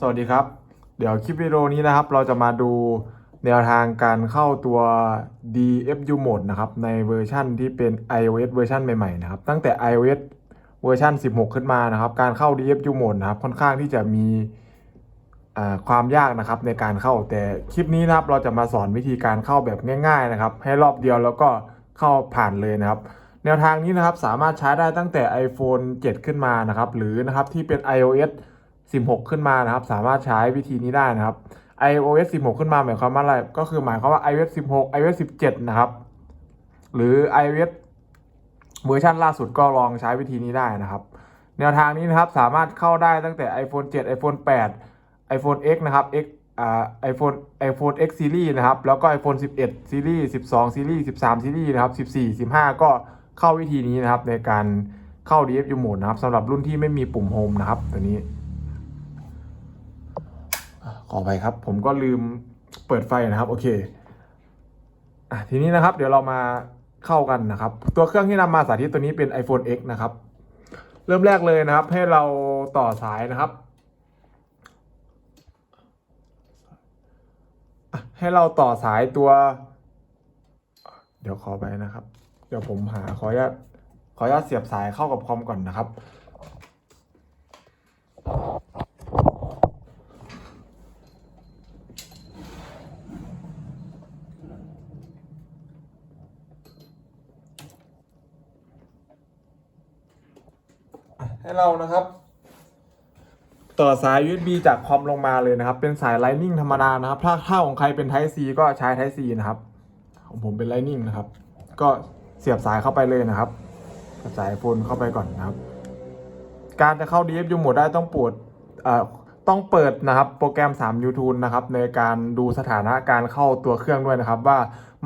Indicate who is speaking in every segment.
Speaker 1: สวัสดีครับ เดี๋ยวคลิปวิดีโอนี้นะครับ เราจะมาดูแนวทางการเข้าตัว DFU Mode นะครับ ในเวอร์ชั่นที่เป็น iOS เวอร์ชันใหม่ๆนะครับ ตั้งแต่ iOS เวอร์ชัน16 ขึ้นมานะครับ การเข้า DFU Mode นะครับ ค่อนข้างที่จะมีความยากนะครับในการเข้าแต่คลิปนี้นะครับ เราจะมาสอนวิธีการเข้าแบบง่าย ๆนะครับ ให้รอบเดียวแล้วก็เข้าผ่านเลยนะครับ แนวทางนี้นะครับสามารถใช้ได้ตั้งแต่ iPhone 7 ขึ้นมานะครับ หรือนะครับที่เป็น iOS 16 ขึ้นมานะครับ สามารถใช้วิธีนี้ได้นะครับ iOS 16 ขึ้นมาหมายความว่าอะไร ก็คือหมายความว่า iOS 16 iOS 17 นะครับ หรือ iOS เวอร์ชันล่าสุดก็ลองใช้วิธีนี้ได้นะครับ แนวทางนี้นะครับสามารถเข้าได้ตั้งแต่ iPhone 7 iPhone 8 iPhone X นะครับ X อ่า iPhone iPhone X Series นะครับ แล้วก็ iPhone 11 Series 12 Series 13 Series นะครับ 14 15 ก็เข้าวิธีนี้นะครับในการเข้า DFU Mode นะครับสำหรับรุ่นที่ไม่มีปุ่มโฮมนะครับตัวนี้ ขอไปครับ ผมก็ลืมเปิดไฟนะครับโอเคอะทีนี้นะครับ เดี๋ยวเรามาเข้ากันนะครับ ตัวเครื่องที่นำมาสาธิตตัวนี้เป็น iPhone X นะครับ เริ่มแรกเลยนะครับ ให้เราต่อสายนะครับ ให้เราต่อสายตัว เดี๋ยวขอไปนะครับ เดี๋ยวผมหาขออนุญาตขออนุญาตเสียบสายเข้ากับคอมก่อนนะครับ ให้เรานะครับ ต่อสาย USB จากคอมลงมาเลยนะครับ เป็นสาย Lightning ธรรมดานะครับ ถ้าถ้าของใครเป็น Type C ก็ใช้ Type C นะครับของผมเป็น Lightning นะครับ ก็เสียบสายเข้าไปเลยนะครับกระจายโฟนเข้าไปก่อนนะครับ การจะเข้า DFU โหมดได้ต้องปวดเอ่อต้องเปิดนะครับโปรแกรม 3 YouTube นะครับในการดูสถานะการเข้าตัวเครื่องด้วยนะครับ ว่า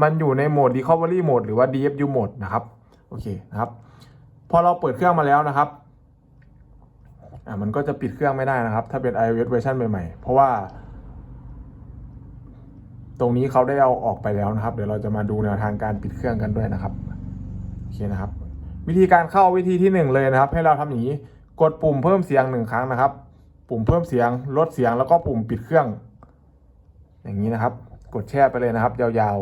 Speaker 1: มันอยู่ในโหมด Recovery Mode หรือว่า DFU Mode นะครับ โอเคนะครับ พอเราเปิดเครื่องมาแล้วนะครับ อะมันก็จะปิดเครื่องไม่ได้นะครับ ถ้าเป็น iOS เวอร์ชันใหม่ๆ เพราะว่า ตรงนี้เขาได้เอาออกไปแล้วนะครับ เดี๋ยวเราจะมาดูแนวทางการปิดเครื่องกันด้วยนะครับโอเคนะครับ วิธีการเข้าวิธีที่หนึ่งเลยนะครับ ให้เราทำอย่างนี้กดปุ่มเพิ่มเสียงหนึ่งครั้งนะครับ ปุ่มเพิ่มเสียงลดเสียงแล้วก็ปุ่มปิดเครื่อง อย่างนี้นะครับ กดแช่ไปเลยนะครับ ยาว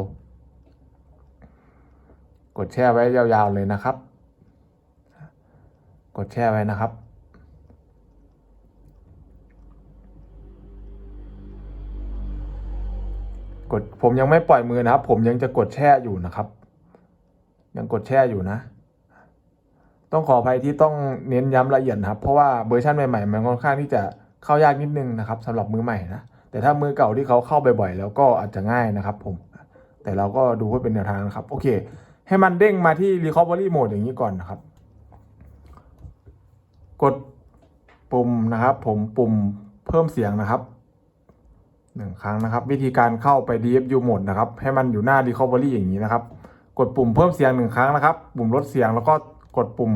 Speaker 1: ๆ กดแช่ไว้ยาวๆเลยนะครับ กดแช่ไว้นะครับ กดผมยังไม่ปล่อยมือนะครับ ผมยังจะกดแช่อยู่นะครับ ยังกดแช่อยู่นะ ต้องขออภัยที่ต้องเน้นย้ำละเอียดนะครับ เพราะว่าเวอร์ชันใหม่ๆมันค่อนข้างที่จะเข้ายากนิดนึงนะครับสำหรับมือใหม่นะแต่ถ้ามือเก่าที่เขาเข้าบ่อยๆแล้วก็อาจจะง่ายนะครับ ผม แต่เราก็ดูเพื่อเป็นแนวทางนะครับ โอเค ให้มันเด้งมาที่ recovery mode อย่างนี้ก่อนนะครับ กดปุ่มนะครับ ผมปุ่มเพิ่มเสียงนะครับ หนึ่งครั้งนะครับ วิธีการเข้าไป DFU Mode นะครับ ให้มันอยู่หน้า Recovery อย่างนี้นะครับ กดปุ่มเพิ่มเสียงหนึ่งครั้งนะครับ ปุ่มลดเสียงแล้วก็กดปุ่ม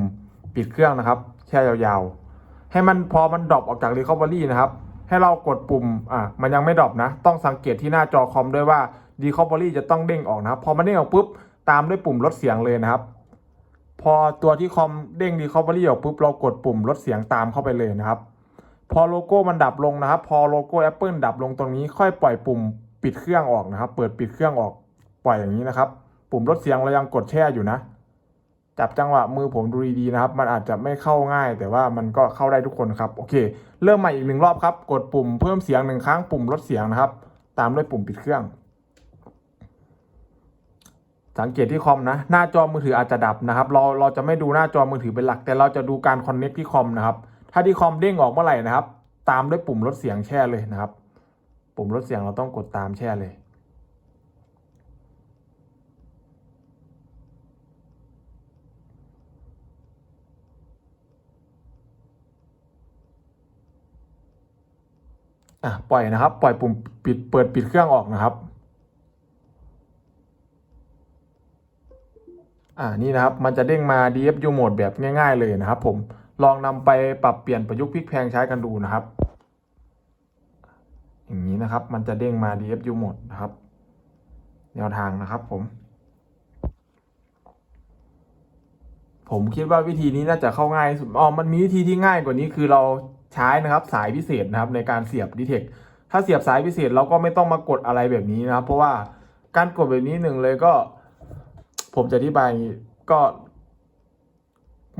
Speaker 1: ปิดเครื่องนะครับ แช่ยาวๆ ให้มันพอมันดรอปออกจาก Recovery นะครับ ให้เรากดปุ่มอะมันยังไม่ดรอปนะ ต้องสังเกตที่หน้าจอคอมด้วยว่า Recovery จะต้องเด้งออกนะครับ พอมันเด้งออกปุ๊บตามด้วยปุ่มลดเสียงเลยนะครับ พอตัวที่คอมเด้ง Recovery ออกปุ๊บเรากดปุ่มลดเสียงตามเข้าไปเลยนะครับ พอโลโก้มันดับลงนะครับ พอโลโก้ Apple ดับลงตรงนี้ค่อยปล่อยปุ่มปิดเครื่องออกนะครับ เปิดปิดเครื่องออกปล่อยอย่างนี้นะครับ ปุ่มลดเสียงเรายังกดแช่อยู่นะ จับจังหวะมือผมดูดีๆนะครับ มันอาจจะไม่เข้าง่าย แต่ว่ามันก็เข้าได้ทุกคนครับโอเค เริ่มใหม่อีกหนึ่งรอบครับ กดปุ่มเพิ่มเสียงหนึ่งครั้งปุ่มลดเสียงนะครับ ตามด้วยปุ่มปิดเครื่อง สังเกตที่คอมนะ หน้าจอมือถืออาจจะดับนะครับ เราเราจะไม่ดูหน้าจอมือถือเป็นหลัก แต่เราจะดูการคอนเน็กที่คอมนะครับ ถ้าที่คอมเด้งออกเมื่อไหร่นะครับ ตามด้วยปุ่มลดเสียงแช่เลยนะครับ ปุ่มลดเสียงเราต้องกดตามแช่เลยอะปล่อยนะครับ ปล่อยปุ่มปิดเปิดปิดเครื่องออกนะครับอ่านี่นะครับมันจะเด้งมา DFU Mode แบบง่าย ๆ เลยนะครับผม ลองนำไปปรับเปลี่ยนประยุกต์พลิกแพลงใช้กันดูนะครับ อย่างนี้นะครับ มันจะเด้งมา DFU Mode นะครับ แนวทางนะครับผม ผมคิดว่าวิธีนี้น่าจะเข้าง่ายสุดอ๋อมันมีวิธีที่ง่ายกว่านี้คือเราใช้นะครับสายพิเศษนะครับในการเสียบ d t เทคถ้าเสียบสายพิเศษเราก็ไม่ต้องมากดอะไรแบบนี้นะครับ เพราะว่าการกดแบบนี้หนึ่งเลยก็ ผมจะอธิบายอย่างนี้ก็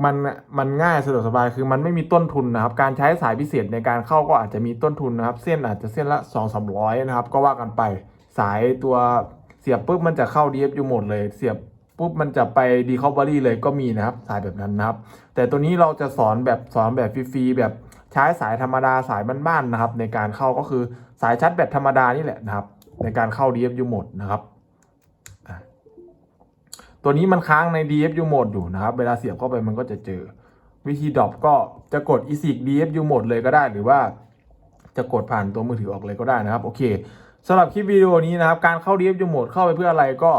Speaker 1: มันมันง่ายสะดวกสบายคือมันไม่มีต้นทุนนะครับ การใช้สายพิเศษในการเข้าก็อาจจะมีต้นทุนนะครับ เส้นอาจจะเส้นละสองสามร้อยนะครับ ก็ว่ากันไปสายตัวเสียบปุ๊บมันจะเข้า DFU หมดเลย เสียบปุ๊บมันจะไป Recovery เลยก็มีนะครับ สายแบบนั้นนะครับ แต่ตัวนี้เราจะสอนแบบสอนแบบฟรีๆแบบใช้สายธรรมดาสายบ้านๆนะครับ ในการเข้าก็คือสายชาร์จแบตธรรมดานี่แหละนะครับ ในการเข้า DFU โหมดนะครับ ตัวนี้มันค้างใน DFU โหมดอยู่นะครับ เวลาเสียบเข้าไปมันก็จะเจอ วิธีดรอปก็จะกด ESIC DFU โหมดเลยก็ได้ หรือว่าจะกดผ่านตัวมือถือออกเลยก็ได้นะครับ โอเคสำหรับคลิปวิดีโอนี้นะครับ การเข้า DFU โหมดเข้าไปเพื่ออะไรก็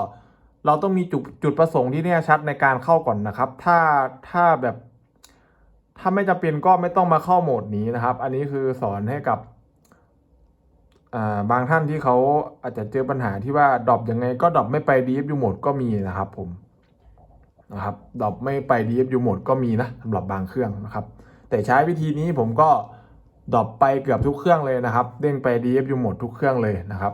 Speaker 1: เราต้องมีจุดจุดประสงค์ที่แน่ชัดในการเข้าก่อนนะครับ ถ้าถ้าแบบ ถ้าไม่จำเป็นก็ไม่ต้องมาเข้าโหมดนี้นะครับ อันนี้คือสอนให้กับ บางท่านที่เขาอาจจะเจอปัญหาที่ว่าดรอปยังไงก็ดรอปไม่ไป DFU โหมดก็มีนะครับผมนะครับดรอปไม่ไป DFU โหมดก็มีนะสำหรับบางเครื่องนะครับ แต่ใช้วิธีนี้ผมก็ดรอปไปเกือบทุกเครื่องเลยนะครับ เด้งไป DFU โหมดทุกเครื่องเลยนะครับ